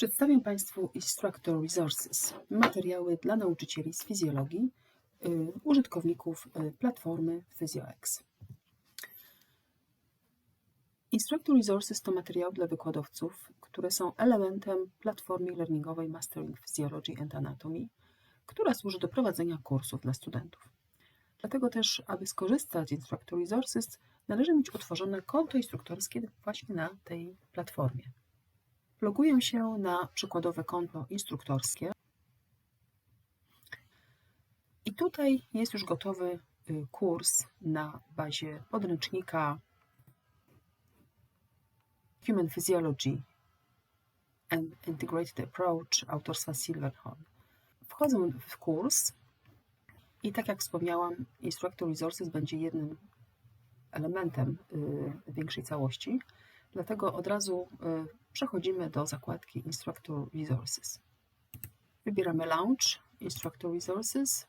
Przedstawię Państwu Instructor Resources, materiały dla nauczycieli z fizjologii, y, użytkowników y, platformy PhysioX. Instructor Resources to materiały dla wykładowców, które są elementem platformy learningowej Mastering Physiology and Anatomy, która służy do prowadzenia kursów dla studentów. Dlatego też, aby skorzystać z Instructor Resources, należy mieć utworzone konto instruktorskie właśnie na tej platformie. Loguję się na przykładowe konto instruktorskie. I tutaj jest już gotowy y, kurs na bazie podręcznika Human Physiology and Integrated Approach autorstwa Silverhorn. Wchodzę w kurs i tak jak wspomniałam, Instructor Resources będzie jednym elementem y, większej całości. Dlatego od razu y, przechodzimy do zakładki Instructor Resources. Wybieramy Launch Instructor Resources.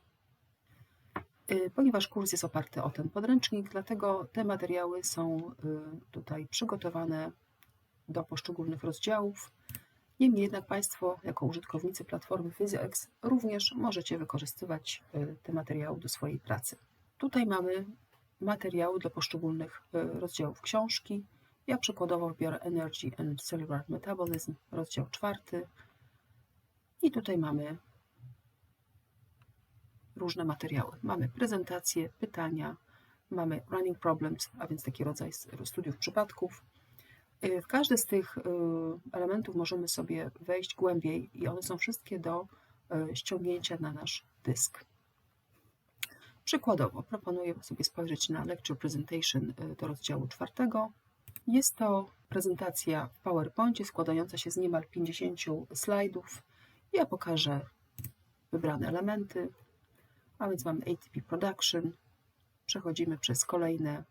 Y, Ponieważ kurs jest oparty o ten podręcznik, dlatego te materiały są y, tutaj przygotowane do poszczególnych rozdziałów. Niemniej jednak Państwo, jako użytkownicy platformy PhysioX, również możecie wykorzystywać te materiały do swojej pracy. Tutaj mamy materiały dla poszczególnych rozdziałów książki. Ja przykładowo wybiorę Energy and Cellular Metabolism, rozdział czwarty. I tutaj mamy różne materiały. Mamy prezentacje, pytania, mamy running problems, a więc taki rodzaj studiów przypadków. Y, W każdy z tych y, elementów możemy sobie wejść głębiej i one są wszystkie do y, ściągnięcia na nasz dysk. Przykładowo proponuję sobie spojrzeć na Lecture Presentation do rozdziału czwartego. Jest to prezentacja w PowerPoincie składająca się z niemal 50 slajdów. Ja pokażę wybrane elementy, a więc mamy ATP Production. Przechodzimy przez kolejne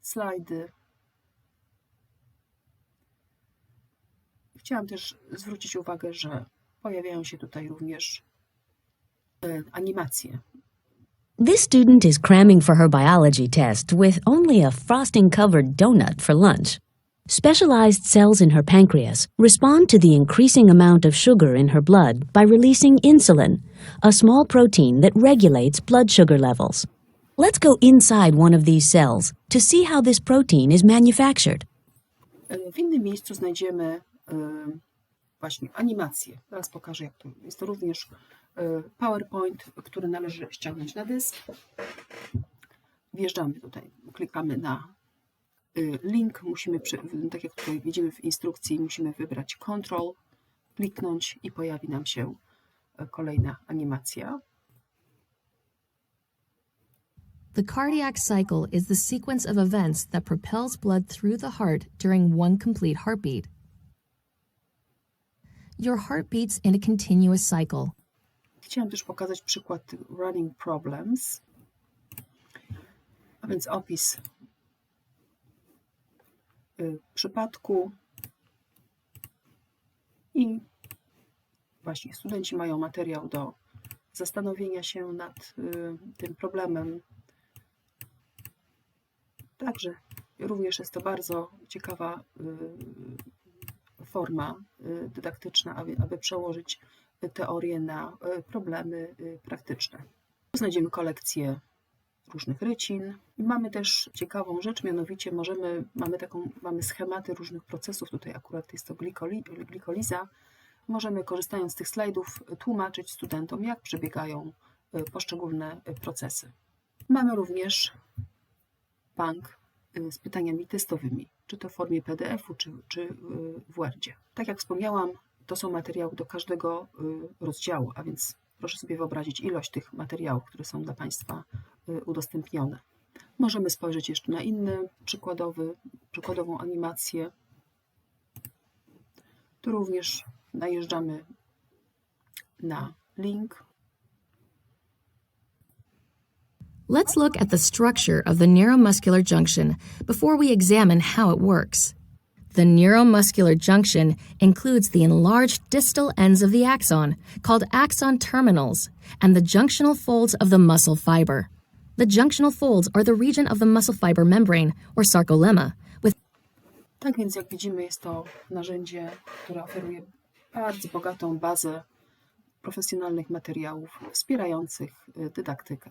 slajdy. Chciałam też zwrócić uwagę, że pojawiają się tutaj również e, animacje. This student is cramming for her biology test with only a frosting covered donut for lunch. Specialized cells in her pancreas respond to the increasing amount of sugar in her blood by releasing insulin, a small protein that regulates blood sugar levels. Let's go inside one of these cells to see how this protein is manufactured. W innym miejscu znajdziemy e, właśnie animacje. Teraz pokażę, jak to jest. To również PowerPoint, który należy ściągnąć na dysk. Wjeżdżamy tutaj, klikamy na e, link. Musimy, tak jak tutaj widzimy w instrukcji, musimy wybrać Control, kliknąć i pojawi nam się e, kolejna animacja. The cardiac cycle is the sequence of events that propels blood through the heart during one complete heartbeat. Your heart beats in a continuous cycle. Chciałam też pokazać przykład running problems, a więc opis y, przypadku i właśnie studenci mają materiał do zastanowienia się nad y, tym problemem. Także również jest to bardzo ciekawa y, forma dydaktyczna, aby, aby przełożyć teorię na y, problemy y, praktyczne. Tu znajdziemy kolekcję różnych rycin. I mamy też ciekawą rzecz, mianowicie możemy, mamy taką, mamy schematy różnych procesów, tutaj akurat jest to glikoli, glikoliza. Możemy korzystając z tych slajdów tłumaczyć studentom, jak przebiegają y, poszczególne procesy. Mamy również bank z pytaniami testowymi, czy to w formie PDF-u, czy, czy w Wordzie. Tak jak wspomniałam, to są materiały do każdego y, rozdziału, a więc proszę sobie wyobrazić ilość tych materiałów, które są dla Państwa y, udostępnione. Możemy spojrzeć jeszcze na inny przykładowy, przykładową animację. Tu również najeżdżamy na link Let's look at the structure of the neuromuscular junction before we examine how it works. The neuromuscular junction includes the enlarged distal ends of the axon, called axon terminals, and the junctional folds of the muscle fiber. The junctional folds are the region of the muscle fiber membrane, or sarcolemma, with Tak więc, jak widzimy, jest to narzędzie, które oferuje bardzo bogatą bazę profesjonalnych materiałów wspierających dydaktykę.